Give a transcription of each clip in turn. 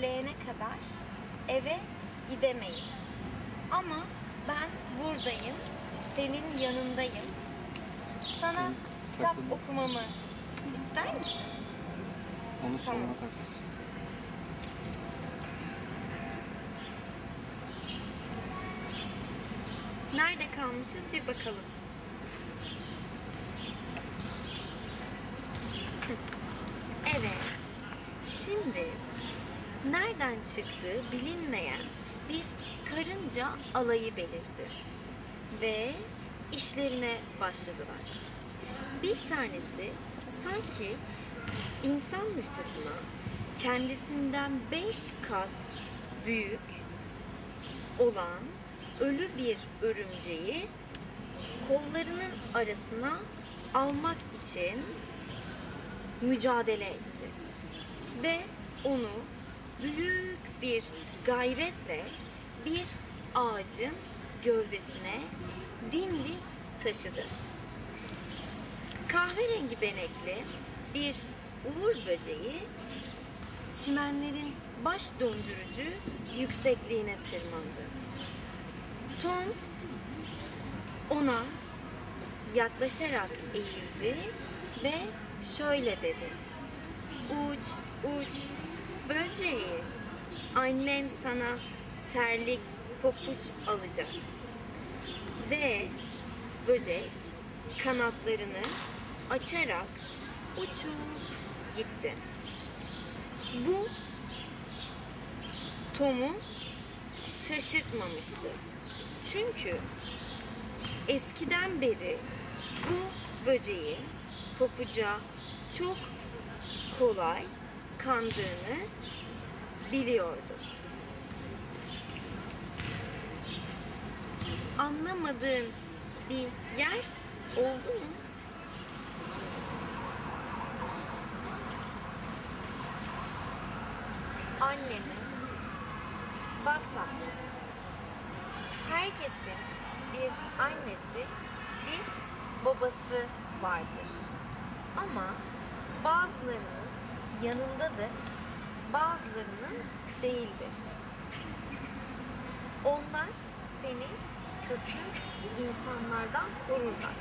söyleyene kadar eve gidemeyiz. Ama ben buradayım, senin yanındayım. Sana Hı, kitap takıldım. okumamı ister misin? Onu sonra Tamam. tak. Nerede kalmışız bir bakalım. Evet. Şimdi nereden çıktığı bilinmeyen bir karınca alayı belirdi. Ve işlerine başladılar. Bir tanesi sanki insanmışçasına kendisinden beş kat büyük olan ölü bir örümceği kollarının arasına almak için mücadele etti. Ve onu büyük bir gayretle bir ağacın gövdesine dimdik taşıdı. Kahverengi benekli bir uğur böceği çimenlerin baş döndürücü yüksekliğine tırmandı. Tom ona yaklaşarak eğildi ve şöyle dedi. Uç, uç, böceği. Annen sana terlik, papuç alacak. Ve böcek kanatlarını açarak uçup gitti. Bu Tom'u şaşırtmamıştı. Çünkü eskiden beri bu böceğin papuca çok kolay kandığını biliyordu. Anlamadığın bir yer oldu mu? Annemi bak tatlım. Herkesin bir annesi, bir babası vardır. Ama bazılarının yanındadır, bazılarının değildir. Onlar seni kötü insanlardan korurlar.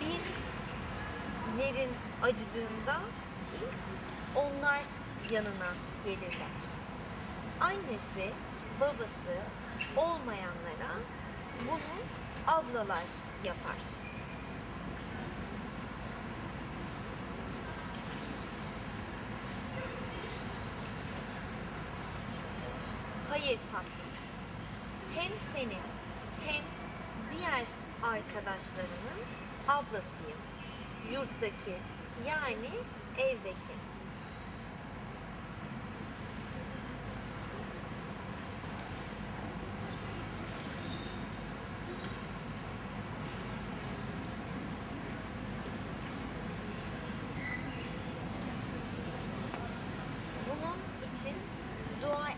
Bir yerin acıdığında ilk onlar yanına gelirler. Annesi, babası olmayanlara bunu ablalar yapar. Hayır tatlım. Hem senin hem diğer arkadaşlarının ablasıyım. Yurttaki yani evdeki.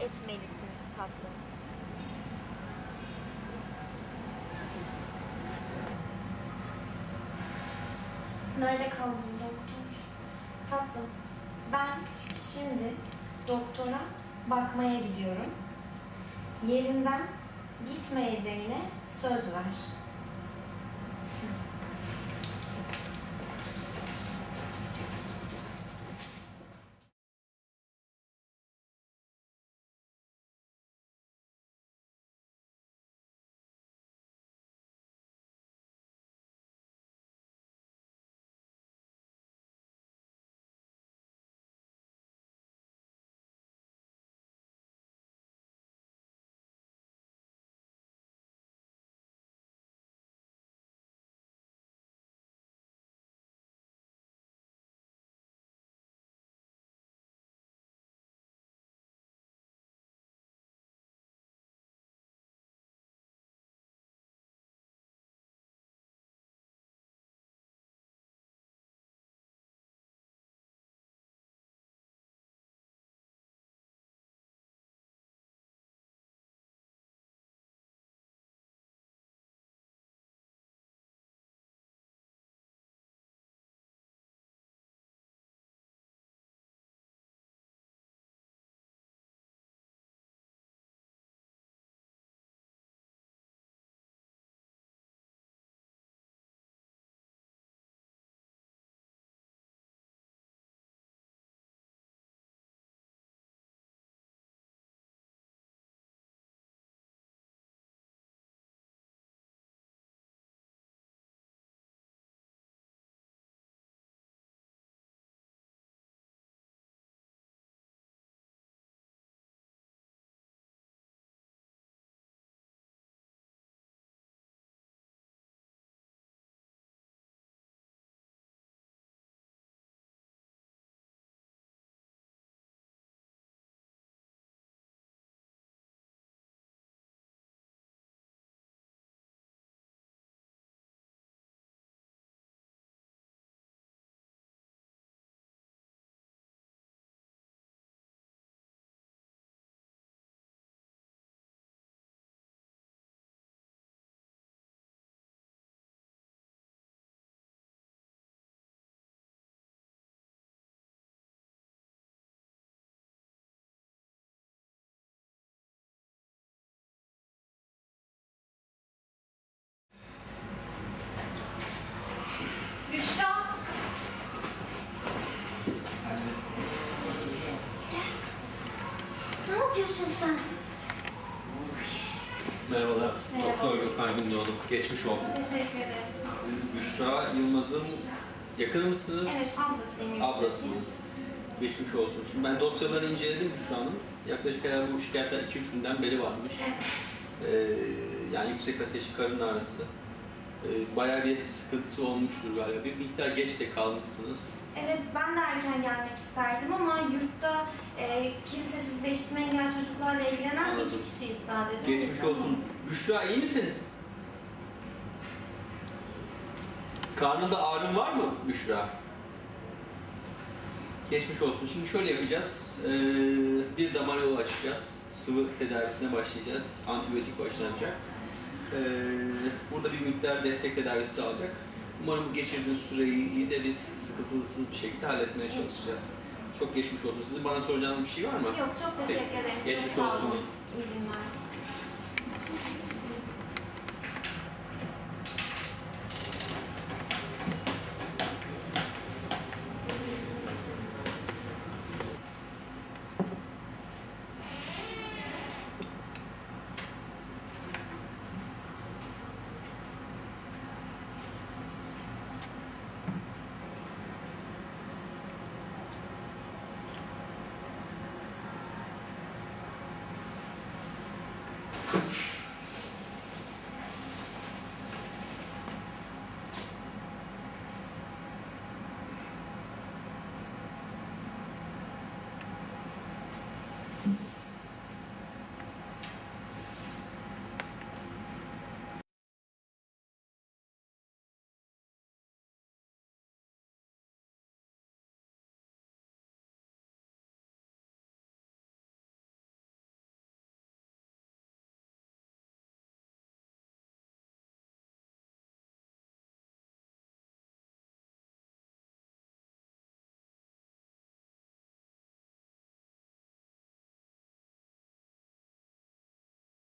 Etmelisin tatlım. Nerede kaldın doktor? Tatlım, ben şimdi doktora bakmaya gidiyorum. Yerinden gitmeyeceğine söz ver. Geçmiş olsun. Teşekkür ederiz. Siz Büşra Yılmaz'ın yakını mısınız? Evet, ablasıyım. Ablasınız. Geçmiş olsun. Şimdi ben dosyaları inceledim Büşra'nın. Yaklaşık herhalde bu şikayetler 2-3 günden beri varmış. Evet. Ee, yani yüksek ateş, karın ağrısı. Ee, bayağı bir sıkıntısı olmuştur galiba. Bir miktar geç de kalmışsınız. Evet, ben de erken gelmek isterdim ama yurtta e, kimsesizleştirme engel çocuklarla ilgilenen Anladım. iki kişiyiz sadece. Geçmiş olsun. Büşra iyi misin? Karnında ağrın var mı Büşra? Geçmiş olsun. Şimdi şöyle yapacağız. Ee, bir damar yolu açacağız. Sıvı tedavisine başlayacağız. Antibiyotik başlanacak. Ee, burada bir miktar destek tedavisi alacak. Umarım bu geçirdiğiniz süreyi de biz sıkıntısız bir şekilde halletmeye çalışacağız. Çok geçmiş olsun. Sizin bana soracağınız bir şey var mı? Yok, çok teşekkür ederim. Geçmiş çok sağ olsun. olun. İyi günler.